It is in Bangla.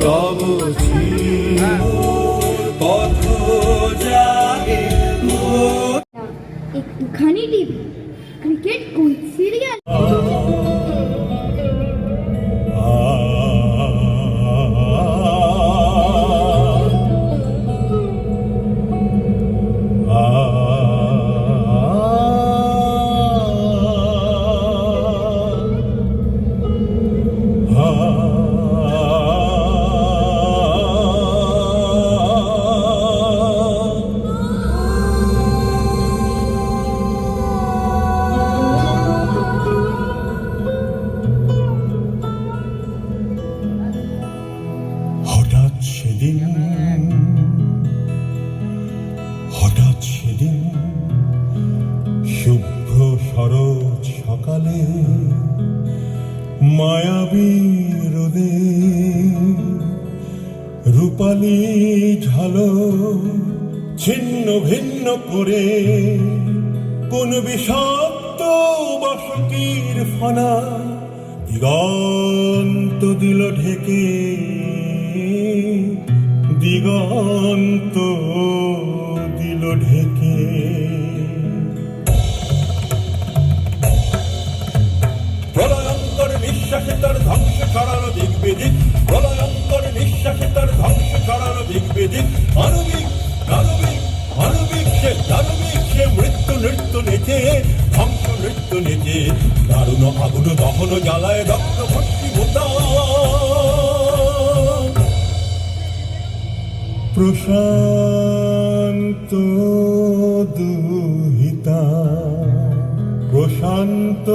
তব পথ জাগে মোর এখানে টিভি ক্রিকেট কোন সিরিয়াল সেদিন, হঠাৎ সেদিন শুভ্র শরৎ সকালে মায়াবী রোদে রূপালী ঝালো ছিন্ন ভিন্ন করে কোন বিষাক্ত বসতির ফানা দিগন্ত দিল ঢেকে। দিগন্ত দিল ঢেকে। প্রলয়ঙ্কর নিঃশ্বাসে তার ধ্বংস ছড়ানো দিক বেদিক প্রলয়ঙ্কর নিঃশ্বাসে তার ধ্বংস ছড়ানো দিক বেদিক মানবিক, দানবিক, মানবিক সে, দানবিক সে মৃত্যু নৃত্য নেচে, ধ্বংস নৃত্য নেচে। দারুণ আগুন দহন জ্বালায় রক্ত ভর্তি প্রশান্ত দুহিতা প্রশান্ত